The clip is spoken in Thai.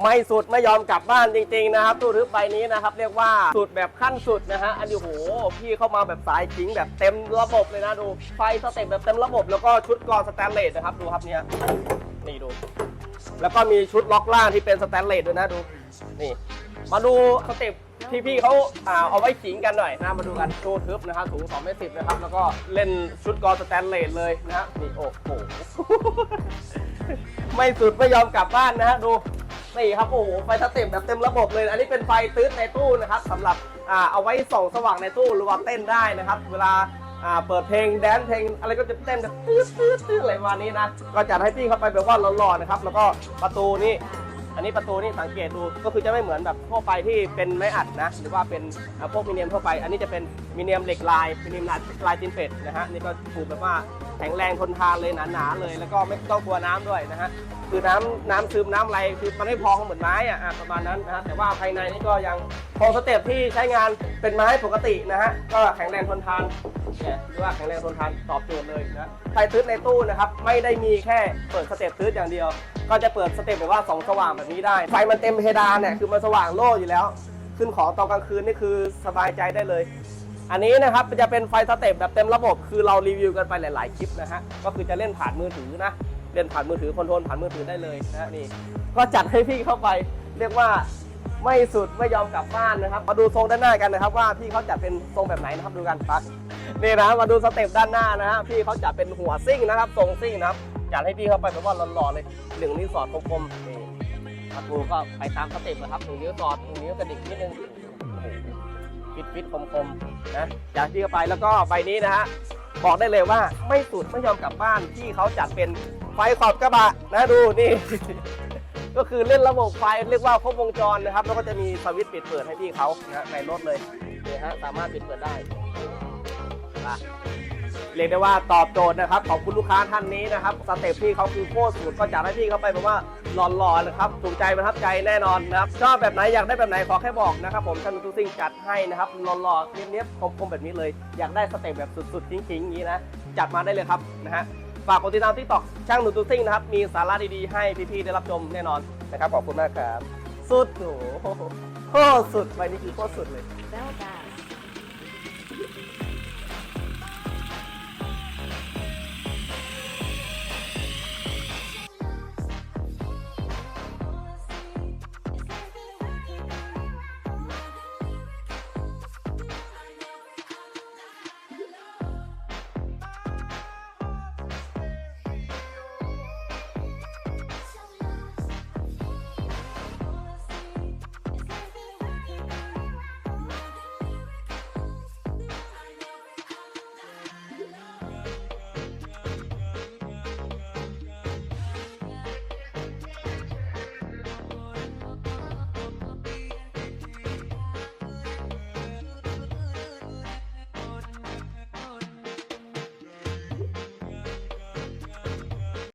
ไม่สุดไม่ยอมกลับบ้านจริงๆนะครับตู้ทึบใบนี้นะครับ เรียกว่าสุดแบบขั้นสุดนะฮะอันนี้โหพี่เข้ามาแบบสายจริงแบบเต็มระบบเลยนะดู ไฟสเต็ปแบบเต็มระบบ แล้วก็ชุดกรองสแตนเลสนะครับดูครับเนี่ยนี่ดู แล้วก็มีชุดล็อกล่างที่เป็นสแตนเลสด้วยนะดูนี่มาดูสเต็ปที่พี่เขาอ่าเอาไว้ขิงกันหน่อยนะมาดูกันตู้ทึบนะครับสูง2เมตรสินะครับ แล้วก็เล่นชุดกรอสแตนเลสเลยนะฮะนี่โอ้โหไม่สุดไม่ยอมกลับบ้านนะฮะดู นี่ครับโอ้โหไฟสเต็ปแบบเต็มระบบเลย อันนี้เป็นไฟตื้นในตู้นะครับสำหรับอ่าเอาไว้ส่องสว่างในตู้หรือว่าเต้นได้นะครับ เวลาอ่าเปิดเพลงแดนเพลงอะไรก็จะเต้นแบบตื้อตื้อตื้ออะไรประมาณนี้นะก็จัดให้พี่เข้าไปแบบว่าหล่อๆนะครับ แล้วก็ประตูนี่อันนี้ประตูนี่สังเกตดูก็คือจะไม่เหมือนแบบทั่วไปที่เป็นไม้อัดนะ หรือว่าเป็นพวกมิเนียมทั่วไป อันนี้จะเป็นมิเนียมเหล็กลายมิเนียมลายลายจินเป็ดนะฮะนี่ก็ถูกแบบว่า ข็งแรงทนทานเลยหนาๆเลย แล้วก็ไม่ต้องกลัวน้ำด้วยนะฮะคือน้ำน้ำซึมน้ำอะไรคือมันไม่พองเหมือนไม้อะอะประมาณนั้นนะฮะแต่ว่าภายในนี่ก็ยังคงสเต็ปที่ใช้งานเป็นไม้ปกตินะฮะก็แข็งแรงทนทานเนี่ยหรือว่าแข็งแรงทนทานตอบโจทย์เลยนะไฟทึบในตู้นะครับไม่ได้มีแค่เปิดสเต็ปทึบอย่างเดียว ก็จะเปิดสเต็ปแบบว่าสองสว่างแบบนี้ได้ไฟมันเต็มเพดานเนี่ยคือมันสว่างโล่อยู่แล้ว ขึ้นของตอนกลางคืนนี่คือสบายใจได้เลย อันนี้นะครับจะเป็นไฟสเต็ปแบบเต็มระบบ คือเรารีวิวกันไปหลาย ๆ คลิปนะฮะ ก็คือจะเล่นผ่านมือถือนะ เล่นผ่านมือถือคอนโทรลผ่านมือถือได้เลยนะนี่ ก็จัดให้พี่เข้าไป เรียกว่าไม่สุดไม่ยอมกลับบ้านนะครับ มาดูทรงด้านหน้ากันนะครับว่าพี่เขาจัดเป็นทรงแบบไหนนะครับดูกันไปนี่นะมาดูสเต็ปด้านหน้านะฮะพี่เขาจัดเป็นหัวซิ่งนะครับทรงซิ่งนะครับจัดให้พี่เข้าไปแบบว่าหล่อๆเลยหนึ่งนิ้วสอดคมๆนี่ประตูก็ไปตามสเต็ปนะครับหนึ่งนิ้วสอดหนึ่งนิ้วกระดิกนิดนึง ฟิตฟิตๆคมนะอยากที่ไปแล้วก็ใบนี้นะฮะบอกได้เลยว่าไม่สุดไม่ยอมกลับบ้านที่เขาจัดเป็นไฟขอบกระบะนะดูนี่ ก็คือเล่นระบบไฟเรียกว่าครบวงจรนะครับ แล้วก็จะมีสวิตช์ปิดเปิดให้พี่เขานะในรถเลยนี่ฮะสามารถปิดเปิดได้ เรียกได้ว่าตอบโจทย์นะครับขอบคุณลูกค้าท่านนี้นะครับสเต็ปพี่เขาคือโคตรสุดก็จัดให้พี่เขาไปแบบว่าหล่อๆนะครับถูกใจประทับใจแน่นอนนะครับชอบแบบไหนอยากได้แบบไหนขอแค่บอกนะครับผมท่านทุกสิ่งจัดให้นะครับหล่อๆเนี้ยบๆคมๆแบบนี้เลย อยากได้สเต็ปแบบสุดๆจริงๆอย่างนี้นะจัดมาได้เลยครับนะฮะฝากกดติดตามที่ตอกช่างหนูตูซิ่งนะครับมีสาระดีๆให้พี่ๆได้รับชมแน่นอนนะครับขอบคุณมากครับสุดโอ้โหโคตรสุดไปนี่คือโคตรสุดเลย Bell guy.